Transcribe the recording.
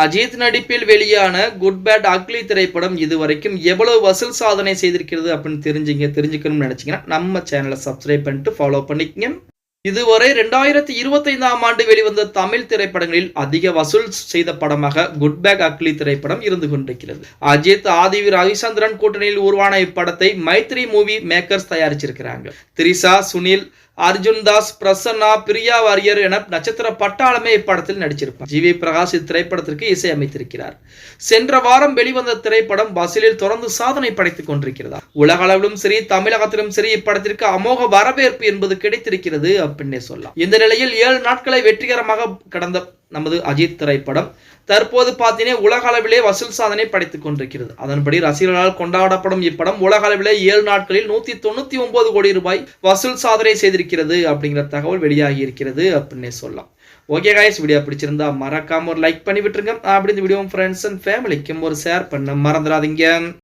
அஜித் நடிப்பில் வெளியான good bad ugly திரைப்படம் இதுவரைக்கும் எவ்வளவு வசூல் சாதனை செய்திருக்கிறது அப்படின்னு தெரிஞ்சுங்க தெரிஞ்சுக்கணும்னு நினைச்சீங்கன்னா நம்ம சேனலை சப்ஸ்கிரைப் பண்ணிட்டு ஃபாலோ பண்ணிக்கங்க. இதுவரை ரெண்டாயிரத்தி இருபத்தைந்தாம் ஆண்டு வெளிவந்த தமிழ் திரைப்படங்களில் அதிக வசூல் செய்த படமாக குட் பேக் அக்லி திரைப்படம் இருந்து கொண்டிருக்கிறது. அஜித் ஆதிவி ரவிச்சந்திரன் கூட்டணியில் உருவான இப்படத்தை மைத்ரி மூவி மேக்கர்ஸ் தயாரிச்சிருக்கிறாங்க. திரிசா சுனில் அர்ஜுன் தாஸ் பிரசன்னா பிரியா வாரியர் என நட்சத்திர பட்டாளமே இப்படத்தில் நடிச்சிருப்பார். ஜி வி பிரகாஷ் இத்திரைப்படத்திற்கு இசையமைத்திருக்கிறார் சென்ற வாரம் வெளிவந்த திரைப்படம் வசூலில் தொடர்ந்து சாதனை படைத்துக் கொண்டிருக்கிறதா? உலக அளவிலும் சரி தமிழகத்திலும் சரி இப்படத்திற்கு அமோக வரவேற்பு என்பது கிடைத்திருக்கிறது அப்படின்னே சொல்லலாம். இந்த நிலையில் ஏழு நாட்களை வெற்றிகரமாக கடந்த நமது அஜித் திரைப்படம். தற்போது பார்த்தீங்கன்னா உலக அளவிலே வசூல் சாதனை படைத்துக் கொண்டிருக்கிறது. அதன்படி ரசிகர்களால் கொண்டாடப்படும் இப்படம் உலக அளவிலே ஏழு நாட்களில் நூத்தி தொண்ணூத்தி ஒன்பது கோடி ரூபாய் வசூல் சாதனை செய்திருக்கிறது அப்படிங்கிற தகவல் வெளியாகி இருக்கிறது அப்படின்னே சொல்லலாம். ஓகே காய்ஸ் வீடியோ பிடிச்சிருந்தா மறக்காம ஒரு லைக் பண்ணி விட்டுருங்க. அப்படி இந்த வீடியோ ஃப்ரெண்ட்ஸ் அண்ட் ஃபேமிலிக்கும் ஒரு ஷேர் பண்ண மறந்துடாதீங்க.